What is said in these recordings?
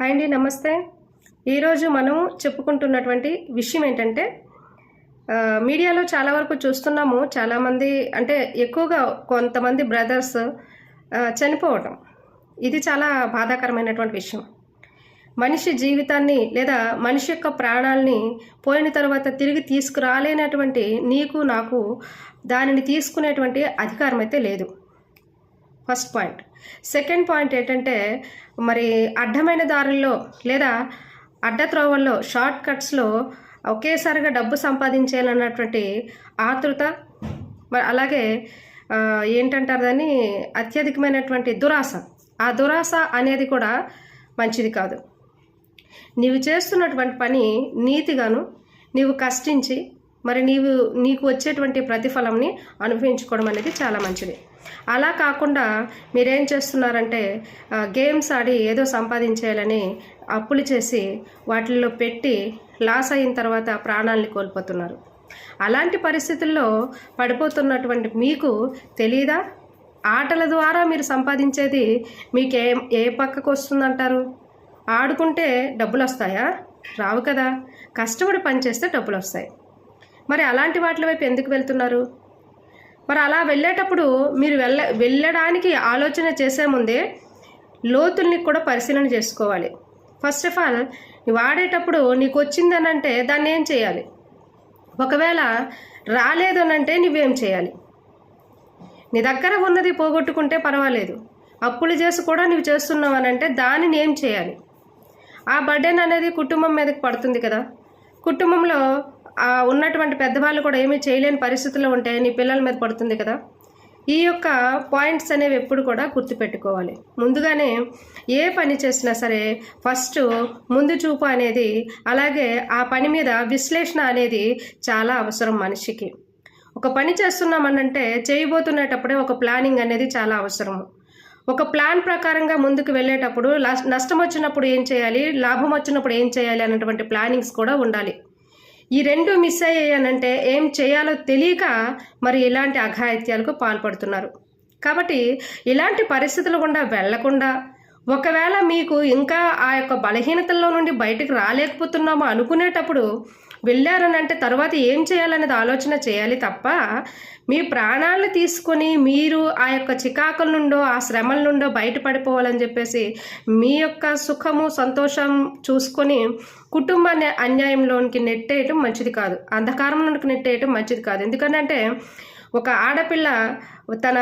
Hi అండి నమస్తే. ఈరోజు మనం చెప్పుకుంటున్నటువంటి విషయం ఏంటంటే మీడియాలో చాలా వరకు చూస్తున్నాము చాలామంది అంటే ఎక్కువగా కొంతమంది బ్రదర్స్ చనిపోవటం. ఇది చాలా బాధాకరమైనటువంటి విషయం. మనిషి జీవితాన్ని లేదా మనిషి యొక్క ప్రాణాలని పోయిన తర్వాత తిరిగి తీసుకురాలేనటువంటి నీకు నాకు దానిని తీసుకునేటువంటి అధికారం అయితే లేదు. First point. సెకండ్ పాయింట్ ఏంటంటే మరి అడ్డమైన దారుల్లో లేదా అడ్డ త్రోవల్లో షార్ట్ కట్స్లో ఒకేసారిగా డబ్బు సంపాదించాలన్నటువంటి ఆతృత మరి అలాగే ఏంటంటారు దాన్ని? అత్యధికమైనటువంటి దురాశ. ఆ దురాశ అనేది కూడా మంచిది కాదు. నీవు చేస్తున్నటువంటి పని నీతిగాను నీవు కష్టించి మరి నీవు నీకు వచ్చేటువంటి ప్రతిఫలంని అనుభవించుకోవడం అనేది చాలా మంచిది. అలా కాకుండా మీరేం చేస్తున్నారంటే గేమ్స్ ఆడి ఏదో సంపాదించేయాలని అప్పులు చేసి వాటిల్లో పెట్టి లాస్ అయిన తర్వాత ప్రాణాలని కోల్పోతున్నారు. అలాంటి పరిస్థితుల్లో పడిపోతున్నటువంటి మీకు తెలీదా? ఆటల ద్వారా మీరు సంపాదించేది మీకు ఏ ఏ పక్కకు వస్తుందంటారు? ఆడుకుంటే డబ్బులు వస్తాయా రావు కదా. కష్టపడి పనిచేస్తే డబ్బులు వస్తాయి మరి అలాంటి వాటి వైపు ఎందుకు వెళ్తున్నారు? మరి అలా వెళ్ళేటప్పుడు మీరు వెళ్ళ వెళ్ళడానికి ఆలోచన చేసే ముందే లోతుల్ని కూడా పరిశీలన చేసుకోవాలి. ఫస్ట్ ఆఫ్ ఆల్ వాడేటప్పుడు ఆడేటప్పుడు నీకు అని అంటే దాన్ని ఏం చేయాలి? ఒకవేళ రాలేదు అని అంటే నువ్వేం చేయాలి? నీ దగ్గర ఉన్నది పోగొట్టుకుంటే పర్వాలేదు. అప్పులు చేసి కూడా నువ్వు చేస్తున్నావు అని అంటే దానిని ఏం చేయాలి? ఆ బర్డెన్ అనేది కుటుంబం మీదకి పడుతుంది కదా. కుటుంబంలో ఉన్నటువంటి పెద్దవాళ్ళు కూడా ఏమీ చేయలేని పరిస్థితుల్లో ఉంటే నీ పిల్లల మీద పడుతుంది కదా. ఈ యొక్క పాయింట్స్ అనేవి ఎప్పుడు కూడా గుర్తుపెట్టుకోవాలి. ముందుగానే ఏ పని చేసినా సరే ఫస్ట్ ముందు చూపు అనేది అలాగే ఆ పని మీద విశ్లేషణ అనేది చాలా అవసరం మనిషికి. ఒక పని చేస్తున్నామనంటే చేయబోతున్నటప్పుడే ఒక ప్లానింగ్ అనేది చాలా అవసరం. ఒక ప్లాన్ ప్రకారంగా ముందుకు వెళ్ళేటప్పుడు నష్టం వచ్చినప్పుడు ఏం చేయాలి లాభం వచ్చినప్పుడు ఏం చేయాలి అన్నటువంటి ప్లానింగ్స్ కూడా ఉండాలి. ఈ రెండు మిస్ అయ్యాయనంటే ఏం చేయాలో తెలియక మరి ఇలాంటి అఘాయిత్యాలకు పాల్పడుతున్నారు. కాబట్టి ఇలాంటి పరిస్థితులు గుండా వెళ్ళకుండా ఒకవేళ మీకు ఇంకా ఆ యొక్క బలహీనతల్లో నుండి బయటకు రాలేకపోతున్నామో అనుకునేటప్పుడు వెళ్ళారని అంటే తర్వాత ఏం చేయాలనేది ఆలోచన చేయాలి తప్ప మీ ప్రాణాలను తీసుకొని మీరు ఆ యొక్క చికాకుల నుండో ఆ శ్రమల నుండో బయటపడిపోవాలని చెప్పేసి మీ యొక్క సుఖము సంతోషం చూసుకొని కుటుంబాన్ని అన్యాయంలోనికి నెట్టేయటం మంచిది కాదు. అంధకారంలోనికి నెట్టేయటం మంచిది కాదు. ఎందుకంటే ఒక ఆడపిల్ల తన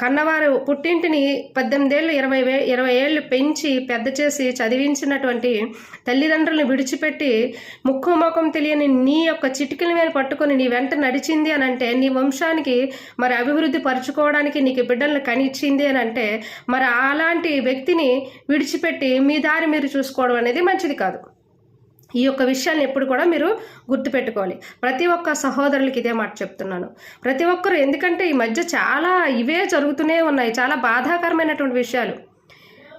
కన్నవారు పుట్టింటిని పద్దెనిమిదేళ్ళు ఇరవై వే ఇరవై ఏళ్ళు పెంచి పెద్ద చేసి చదివించినటువంటి తల్లిదండ్రులను విడిచిపెట్టి ముక్కు ముఖం తెలియని నీ యొక్క చిటికల మీద పట్టుకొని నీ వెంట నడిచింది అని అంటే నీ వంశానికి మరి అభివృద్ధి పరుచుకోవడానికి నీకు బిడ్డలను కనిచ్చింది అని అంటే మరి అలాంటి వ్యక్తిని విడిచిపెట్టి మీ దారి మీరు చూసుకోవడం అనేది మంచిది కాదు. ఈ యొక్క విషయాన్ని ఎప్పుడు కూడా మీరు గుర్తుపెట్టుకోవాలి. ప్రతి ఒక్క సహోదరులకి ఇదే మాట చెప్తున్నాను. ప్రతి ఒక్కరు ఎందుకంటే ఈ మధ్య చాలా ఇవే జరుగుతూనే ఉన్నాయి. చాలా బాధాకరమైనటువంటి విషయాలు.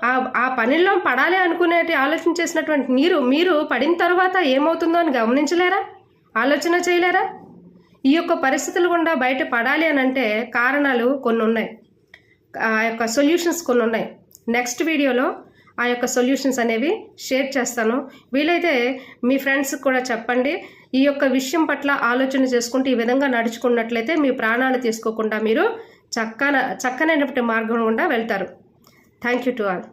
ఆ ఆ పనిలో పడాలి అనుకునేటి ఆలోచన చేసినటువంటి మీరు మీరు పడిన తర్వాత ఏమవుతుందో అని గమనించలేరా? ఆలోచన చేయలేరా? ఈ యొక్క పరిస్థితులు గుండా బయట పడాలి అని అంటే కారణాలు కొన్ని ఉన్నాయి ఆ యొక్క సొల్యూషన్స్ కొన్ని ఉన్నాయి నెక్స్ట్ వీడియోలో ఆ యొక్క సొల్యూషన్స్ అనేవి షేర్ చేస్తాను. వీలైతే మీ ఫ్రెండ్స్కి కూడా చెప్పండి. ఈ యొక్క విషయం పట్ల ఆలోచన చేసుకుంటూ ఈ విధంగా నడుచుకున్నట్లయితే మీ ప్రాణాలు తీసుకోకుండా మీరు చక్కన చక్కనైనటువంటి మార్గం గుండా వెళ్తారు. Thank you to all